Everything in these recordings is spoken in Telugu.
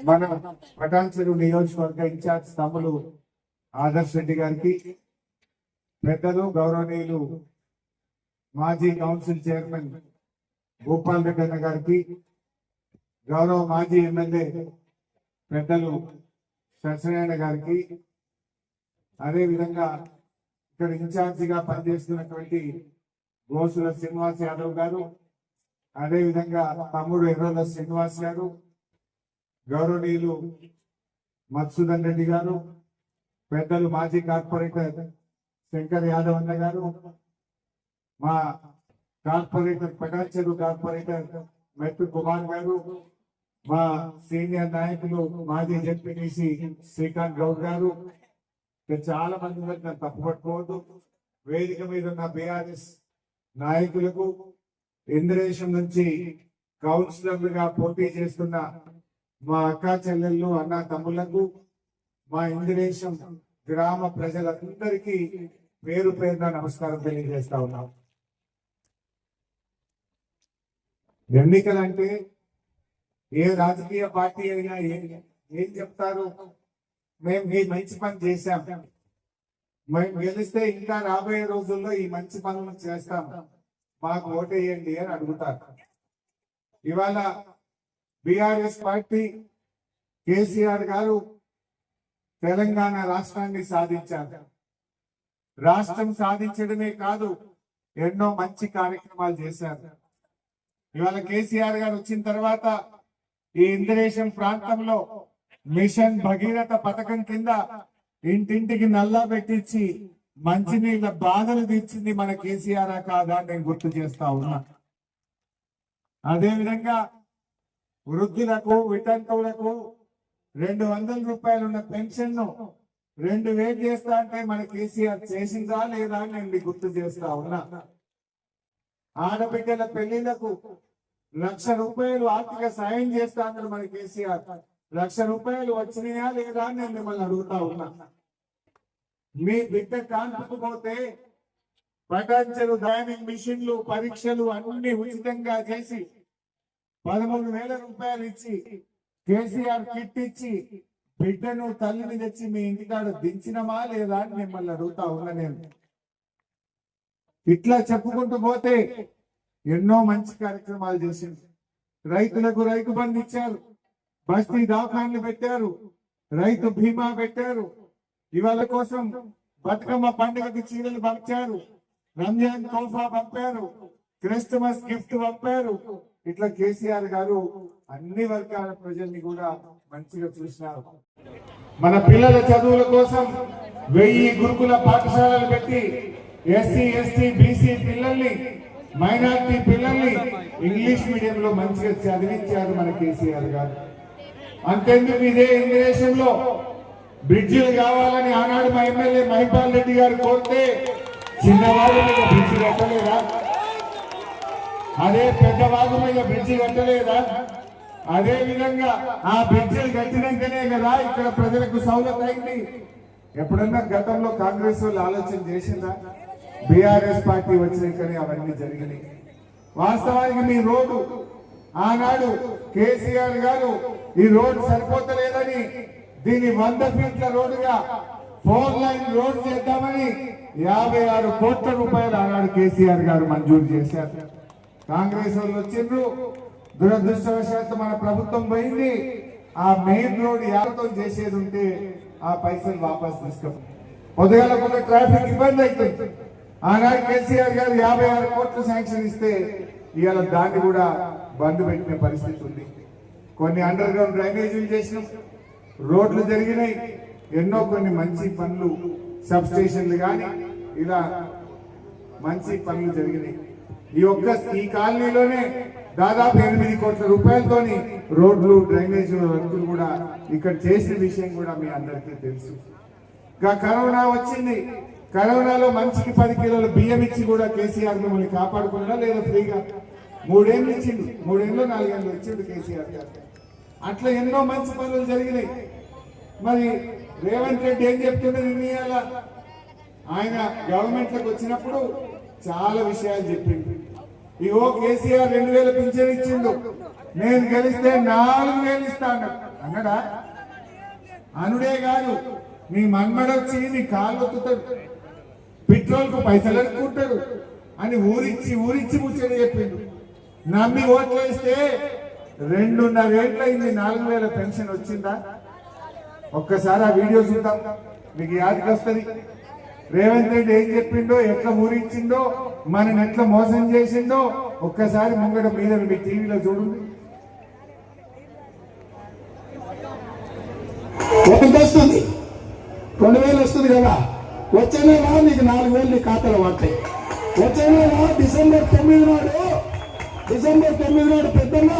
మన పటాన్చెరు నియోజకవర్గ ఇన్ఛార్జ్ తమ్ములు ఆదర్శ్ రెడ్డి గారికి పెద్దలు గౌరవనీయులు మాజీ కౌన్సిల్ చైర్మన్ గోపాల్ రెడ్డి అన్న గారికి గౌరవ మాజీ ఎమ్మెల్యే పెద్దలు సత్యనారాయణ గారికి అదే విధంగా ఇక్కడ ఇన్ఛార్జిగా పనిచేస్తున్నటువంటి గోసుల శ్రీనివాస్ యాదవ్ గారు అదే విధంగా తమ్ముడు ఎర్రోల శ్రీనివాస్ గారు గౌరవనీయులు మధుసూదన్ రెడ్డి గారు పెద్దలు మాజీ కార్పొరేటర్ శంకర్ యాదవ్ అన్న గారు మా కార్పొరేటర్ పటాచెరు కార్పొరేటర్ మెట్టు కుమార్ గారు మా సీనియర్ నాయకులు మాజీ జడ్పీటీసీ శ్రీకాంత్ గౌడ్ గారు. చాలా మంది ఉన్నారు, నన్ను వేదిక మీద ఉన్న బీఆర్ఎస్ నాయకులకు ఇంద్రేశం నుంచి కౌన్సిలర్లుగా పోటీ చేస్తున్న మా అక్క చెల్లెళ్ళు అన్న తమ్ముళ్ళకు మా ఇంద్రేశం గ్రామ ప్రజలందరికీ పేరు పేరున నమస్కారం తెలియజేస్తా ఉన్నాం. ఎన్నికలంటే ఏ రాజకీయ పార్టీ అయినా ఏం ఏం చెప్తారు? మేము ఈ మంచి పని చేశాం. మేము గెలిస్తే ఇంకా రాబోయే రోజుల్లో ఈ మంచి పనులు చేస్తాం. మాకు ఓటేయండి అని అడుగుతారు. ఇవాళ బిఆర్ఎస్ పార్టీ కేసీఆర్ గారు తెలంగాణ రాష్ట్రాన్ని సాధించారు. రాష్ట్రం సాధించడమే కాదు ఎన్నో మంచి కార్యక్రమాలు చేశారు. ఇవాళ కేసీఆర్ గారు వచ్చిన తర్వాత ఈ ఇంద్రేశం ప్రాంతంలో మిషన్ భగీరథ పథకం కింద ఇంటింటికి నల్లా పెట్టించి మంచినీళ్ళ బాధలు తీర్చింది మన కేసీఆర్ కాదా అని నేను గుర్తు చేస్తా ఉన్నా. అదే విధంగా వృద్ధులకు వితంతువులకు రెండు వందల రూపాయలు ఉన్న పెన్షన్ను రెండు వేలు చేస్తా అంటే మన కేసీఆర్ చేసిందా లేదా అని నేను మీకు గుర్తు చేస్తా ఉన్నా. ఆడబిడ్డల పెళ్ళిళ్ళకు లక్ష రూపాయలు ఆర్థిక సాయం చేస్తా అన్నారు మన కేసీఆర్. లక్ష రూపాయలు వచ్చినాయా లేదా అని నేను మిమ్మల్ని అడుగుతా ఉన్నా. మీ బిడ్డ కాన్పుకు పోతే పటాంచెలు డైనింగ్ మిషన్లు పరీక్షలు అన్ని ఉచితంగా చేసి పదమూడు వేల రూపాయలు ఇచ్చి కేసీఆర్ కిట్ ఇచ్చి బిడ్డను తల్లిని తెచ్చి మీ ఇంటికాడ దించినమా లేదా అని మిమ్మల్ని అడుగుతా ఉన్నా నేను. ఇట్లా చెప్పుకుంటూ పోతే ఎన్నో మంచి కార్యక్రమాలు చేసింది. రైతులకు రైతు బంధు ఇచ్చారు. బస్తీ దాఖాన్లు పెట్టారు. రైతు బీమా పెట్టారు. ఇవాళ కోసం బతుకమ్మ పండుగకి చీరలు పంచారు రంజాన్ తోఫా పంపారు. క్రిస్టమస్ గిఫ్ట్ పంపారు. ఇట్లా కేసీఆర్ గారు అన్ని వర్గాల ప్రజల్ని కూడా మంచిగా చూసినారు. మన పిల్లల చదువుల కోసం వెయ్యి గురుకుల పాఠశాలలు పెట్టి ఎస్సీ ఎస్టీ బీసీ పిల్లల్ని మైనార్టీ పిల్లల్ని ఇంగ్లీష్ మీడియం లో మంచిగా చదివించారు మన కేసీఆర్ గారు. అంతేందుకు ఇదే ఇంగ్లీషంలో బ్రిడ్జిలు కావాలని ఆనాడు మా ఎమ్మెల్యే మహిపాల్ రెడ్డి గారు కోరితే చిన్నవాడు బ్రిడ్జి కట్టలేరా? అదే పెద్దవాగు మీద బ్రిడ్జి కట్టలేదా? అదే విధంగా ఆ బ్రిడ్జిలు కట్టినాకనే కదా ఇక్కడ ప్రజలకు సౌలత్ అయింది. ఎప్పుడన్నా గతంలో కాంగ్రెస్ వాళ్ళు ఆలోచన చేసిందా? బీఆర్ఎస్ పార్టీ వచ్చినాకనే అవన్నీ జరిగినాయి. వాస్తవానికి మీ రోడ్డు ఆనాడు కేసీఆర్ గారు ఈ రోడ్డు సరిపోతలేదని దీన్ని వంద ఫీట్ల రోడ్డుగా ఫోర్ లైన్ రోడ్ చేద్దామని యాభై ఆరు కోట్ల రూపాయలు ఆనాడు కేసీఆర్ గారు మంజూరు చేశారు. కాంగ్రెస్ వాళ్ళు వచ్చిండ్రు. దురదృష్టవశాత్తు మన ప్రభుత్వం పోయింది. ఆ మెయిన్ రోడ్ యాభతో చేసేది ఉంటే ఆ పైసలు వాపస్ తీసుకో పొద్దుగాల కొంత ట్రాఫిక్ ఇబ్బంది అవుతుంది ఆనాడు కేసీఆర్ గారు యాభై ఆరు కోట్లు శాంక్షన్ ఇస్తే ఇవాళ దాన్ని కూడా బంద్ పెట్టిన పరిస్థితి ఉంది. కొన్ని అండర్ గ్రౌండ్ డ్రైనేజీలు చేసినాం. రోడ్లు జరిగినాయి. ఎన్నో కొన్ని మంచి పనులు సబ్ స్టేషన్లు కానీ ఇలా మంచి పనులు జరిగినాయి. ఈ ఒక్క ఈ కాలనీలోనే దాదాపు ఎనిమిది కోట్ల రూపాయలతోని రోడ్లు డ్రైనేజ్ వర్కులు కూడా ఇక్కడ చేసిన విషయం కూడా మీ అందరికీ తెలుసు. ఇంకా కరోనా వచ్చింది. కరోనాలో మంచికి పది కిలోల బియ్యం ఇచ్చి కూడా కేసీఆర్ మిమ్మల్ని కాపాడుకున్నా లేదా ఫ్రీగా? మూడేళ్ళు ఇచ్చిండు. మూడేళ్ళు నాలుగేళ్ళు ఇచ్చిండు కేసీఆర్ గారు. అట్లా ఎన్నో మంచి పనులు జరిగినాయి. మరి రేవంత్ రెడ్డి ఏం చెప్తున్నది ఇవాళ ఆయన గవర్నమెంట్లకు వచ్చినప్పుడు చాలా విషయాలు చెప్పింది ఇగో కేసీఆర్ రెండు వేల పింఛన్ ఇచ్చిండు. నేను గెలిస్తే నాలుగు వేలు ఇస్తాను. అన్నడా? అనుడే కాదు. మీ మన్మడొచ్చి నీ కాళ్ళు పెట్రోల్కు పైసలు అనుకుంటాడు అని ఊరించి ఊరించి ముచ్చట చెప్పిండు. నమ్మి ఓట్లు వేస్తే రెండున్నర ఏళ్ళు అయింది నాలుగు వేల పెన్షన్ వచ్చిందా? ఒక్కసారి ఆ వీడియో చూద్దాం. మీకు యాదకి వస్తుంది. రేవంత్ రెడ్డి ఏం చెప్పిండో ఎట్లా ఊరించిండో మనని ఎట్లా మోసం చేసిండో ఒక్కసారి ముంగట మీద మీ టీవీలో చూడండి. ఒకటి వస్తుంది. రెండు వేలు వస్తుంది కదా. వచ్చే నీకు నాలుగు వేలు నీ ఖాతాలో పడతాయి. వచ్చే డిసెంబర్ తొమ్మిది నాడు డిసెంబర్ తొమ్మిది నాడు పెద్దమ్మ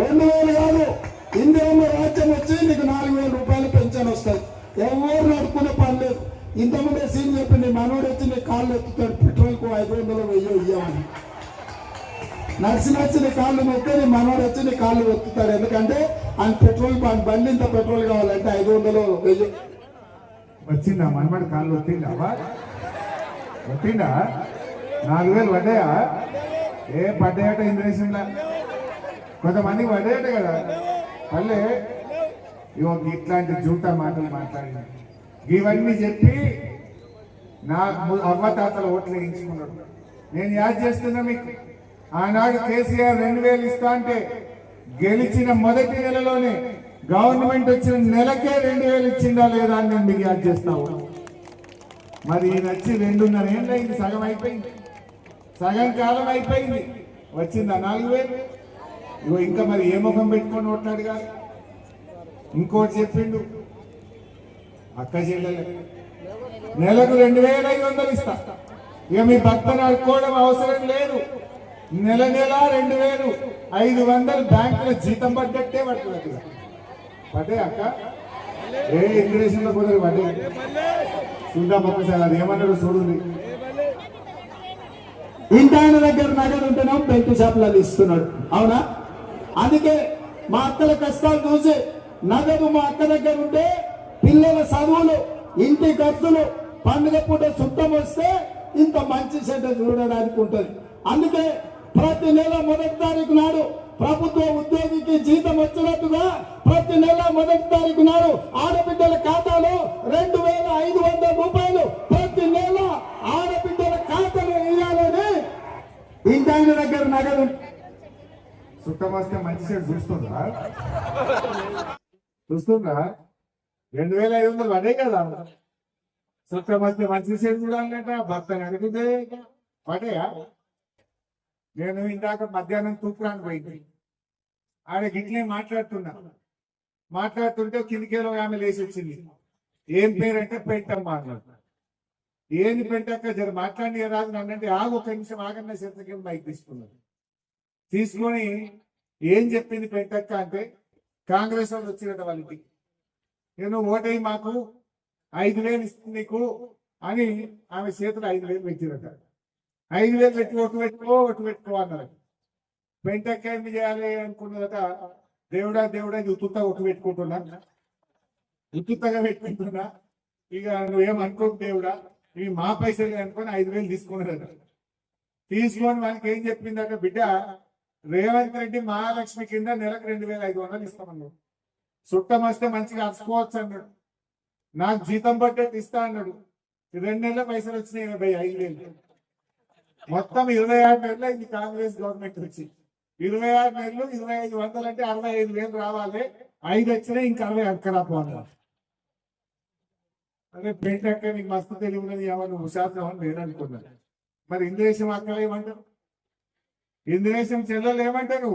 రెండు వేలు కాదు ఇందిరమ్మ రాజ్యం వచ్చి నీకు నాలుగు వేల రూపాయలు పెన్షన్ వస్తుంది ఎవరు ఇంతకుముందే సీన్ చెప్పింది మనోడు వచ్చి నీ కాళ్ళు ఎత్తుతాడు పెట్రోల్కు ఐదు వందలు వెయ్యి ఇయ్యమని. నడిచి నచ్చి నీ కాళ్ళు మొక్కి నీ మనోడు వచ్చి నీ కాళ్ళు వెతుకుతాడు ఎందుకంటే ఆయన పెట్రోల్ బండి బండి ఇంత పెట్రోల్ కావాలంటే ఐదు వందలు వెయ్యి. వచ్చిందా? మనమడి కాళ్ళు వచ్చిందా వచ్చిందా నాలుగు వేలు పడ్డాయా? ఏ పడ్డాయట ఇంద్రేశంలా కొంతమందికి పడ్డాయట కదా. మళ్ళీ ఇగో ఇట్లాంటి జూటా మాటలు మాట్లాడినా ఇవన్నీ చెప్పి నా ము- తాతల ఓట్లు వేయించుకున్నాడు. నేను యాద్ చేస్తున్నా మీకు. ఆనాడు కేసీఆర్ రెండు వేలు ఇస్తా అంటే గెలిచిన మొదటి నెలలోనే గవర్నమెంట్ వచ్చిన నెలకే రెండు వేలు ఇచ్చిందా లేదా అని నేను మీకు యాద్ చేస్తావు మరి ఈయన వచ్చి రెండున్నర ఏళ్ళు సగం అయిపోయింది. సగం కాలం అయిపోయింది. వచ్చిందా నాలుగు వేలు? ఇగో ఇంకా మరి ఏ ముఖం పెట్టుకొని ఓట్లాడు కాదు ఇంకోటి చెప్పిండు. అక్క చెల్లెలు నెలకు రెండు వేల ఐదు వందలు ఇస్తా. ఇక మీ భర్తను అడుక్కోవడం అవసరం లేదు. నెల నెల రెండు వేలు ఐదు వందలు బ్యాంకులో జీతం పడ్డట్టే పడుతుంది ఇక. పడ్డే అక్క? ఏ ఇంద్రేషన్లో కుదరు పడ్డే? చూద్దాం ఒక్కసారి అది ఏమన్నాడు చూడండి. ఇంటి ఆయన దగ్గర నగదు ఉంటేనేమో బెల్ట్ షాపులలో ఇస్తున్నాడు. అవునా? అందుకే మా అక్కల కష్టాలు చూసి నగదు మా అక్క దగ్గర ఉంటే పిల్లల చదువులు ఇంటి ఖర్చులు పండుగ పూట సుట్టం వస్తే ఇంత మంచి చెడ్డ చూడడానికి ఉంటుంది. అందుకే ప్రతి నెల మొదటి తారీఖు నాడు ప్రభుత్వ ఉద్యోగికి జీతం వచ్చినట్టుగా ప్రతి నెల మొదటి తారీఖు నాడు ఆడబిడ్డల ఖాతాలో రెండు వేల ఐదు వందల రూపాయలు ప్రతి నెల ఆడబిడ్డల ఖాతాలో వేయాలని ఇంటి ఆయన దగ్గర నగదు చుట్టం వస్తే మంచి చూస్తుందా? చూస్తుందా? రెండు వేల ఐదు వందలు పడే కదా. చుట్టం మధ్య మంచి సైడ్ చూడాలంట భర్త నడిపితే పడేయా? నేను ఇందాక మధ్యాహ్నం తూపురానికి పోయింది. ఆడ గిట్లే మాట్లాడుతున్నా. మాట్లాడుతుంటే కిందికేలో ఆమె లేచి వచ్చింది. ఏం పేరంటే పెంటమ్మ అన్నాడు ఏంది పెంటక్క జర మాట్లాడి రాదు నన్నంటే ఆగు ఒక నిమిషం ఆగన్న చేతకి బైక్ తీసుకున్నాను తీసుకొని ఏం చెప్పింది పెంటక్క అంటే కాంగ్రెస్ వాళ్ళు వచ్చిరట వాళ్ళ ఇంటికి. నేను ఓటై మాకు ఐదు వేలు ఇస్తుంది నీకు అని ఆమె చేతులు ఐదు వేలు పెట్టిరట. ఐదు వేలు పెట్టి ఓటు పెట్టుకో ఓటు పెట్టుకో అన్నారు పెంటక్క ఏం చేయాలి అనుకున్నదట దేవుడా దేవుడా ఇది ఉత్తుత్త ఒకటి పెట్టుకుంటున్నా. ఉత్తుత్తగా పెట్టుకుంటున్నా. ఇక నువ్వేం అనుకోకు దేవుడా ఇవి మా పైసలు అనుకొని ఐదు వేలు తీసుకున్నారట. తీసుకొని మనకి ఏం చెప్పిందట బిడ్డ రేవంత్ రెడ్డి మహాలక్ష్మి కింద నెలకు రెండు వేల ఐదు వందలు ఇస్తామన్నాడు. చుట్టం వస్తే మంచిగా అరుచుకోవచ్చు అన్నాడు. నాకు జీతం పడ్డట్టు ఇస్తా అన్నాడు. రెండు నెలల పైసలు వచ్చినాయి ఎనభై ఐదు వేలు. మొత్తం ఇరవై ఆరు నెలలు అయింది కాంగ్రెస్ గవర్నమెంట్ వచ్చి. ఇరవై ఆరు నెలలు ఇరవై ఐదు వందలు అంటే అరవై ఐదు వేలు రావాలి. ఐదు వచ్చినా ఇంకా అరవై అక్కరా అన్నారు అదే పెయింట్ అక్క నీకు మస్తు తెలివి ఉన్నది ఏమన్నా హుషారు అని నేను అనుకున్నాను మరి ఇంద్రేశం అక్కలు ఏమంటారు ఇంద్రేశం చెల్లెలు ఏమంటారు?